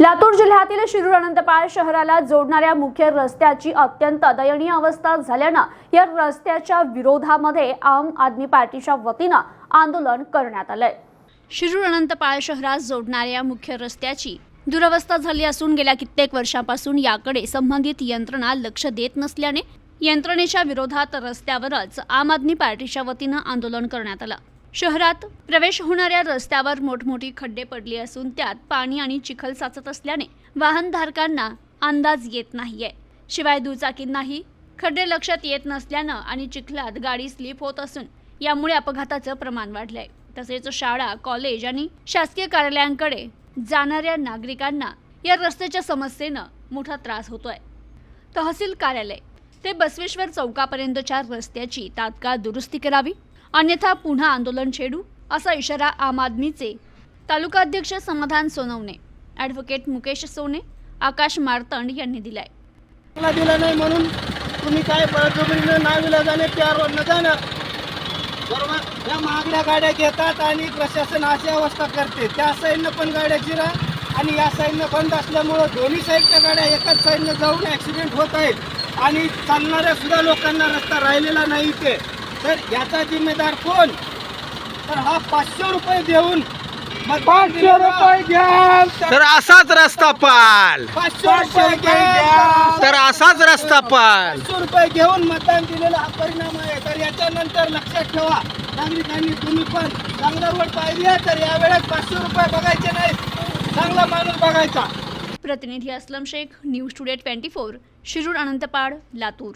लातूर जिल्ह्यातील शिरूर अनंतपाळ शहराला जोडणाऱ्या मुख्य रस्त्याची अत्यंत दयनीय अवस्था झाल्यानं या रस्त्याच्या विरोधामध्ये आम आदमी पार्टीच्या वतीनं आंदोलन करण्यात आलंय. शिरूर अनंतपाळ शहरास जोडणाऱ्या मुख्य रस्त्याची दुरवस्था झाली असून गेल्या कित्येक वर्षापासून याकडे संबंधित यंत्रणा लक्ष देत नसल्याने यंत्रणेच्या विरोधात रस्त्यावरच आम आदमी पार्टीच्या वतीनं आंदोलन करण्यात आलं. शहरात प्रवेश होणाऱ्या रस्त्यावर मोठमोठी खड्डे पडले असून त्यात पाणी आणि चिखल साचत असल्याने वाहनधारकांना अंदाज येत नाहीये. शिवाय दुचाकींनाही खड्डे लक्षात येत नसल्यानं आणि चिखलात गाडी स्लिप होत असून यामुळे अपघाताचं प्रमाण वाढलंय. तसेच शाळा कॉलेज आणि शासकीय कार्यालयांकडे जाणाऱ्या नागरिकांना या रस्त्याच्या समस्येनं मोठा त्रास होतोय. तहसील कार्यालय ते बसवेश्वर चौकापर्यंतच्या रस्त्याची तात्काळ दुरुस्ती करावी? अन्यथा पुन्हा आंदोलन छेडू असा इशारा आम आदमीचे. तालुकाध्यक्ष समाधान सोनवणे ॲडव्होकेट मुकेश सोने आकाश मारतंड यांनी दिलाय. मला दिला नाही म्हणून तुम्ही काय बळजबरीनं नाविलाजाने त्यावर न जाणार बरोबर? या महागड्या गाड्या घेतात आणि प्रशासन अशी अवस्था करते. त्या साईडनं पण गाड्या जिरा आणि या साईडनं बंद असल्यामुळं दोन्ही साईडच्या गाड्या एकाच साईडनं जाऊन ॲक्सिडेंट होत आहेत. आणि चालणाऱ्या सुद्धा लोकांना रस्ता राहिलेला नाही इथे. तर याचा जिम्मेदार कोण? तर हा पाचशे रुपये देऊन पाचशे रुपये घ्या तर असाच रस्ता पाल. पाचशे रुपये घ्या तर असाच रस्ता पाल. पाचशे रुपये घेऊन मतदान दिलेला हा परिणाम आहे. तर याच्यानंतर लक्षात ठेवा नागरिकांनी तुम्ही पण चांगला रोड पाहिजे तर यावेळेस पाचशे रुपये बघायचे नाहीत. चांगला माणूस बघायचा. प्रतिनिधी Aslam Shaikh news today twenty four Shirur अनंतपाड Latur.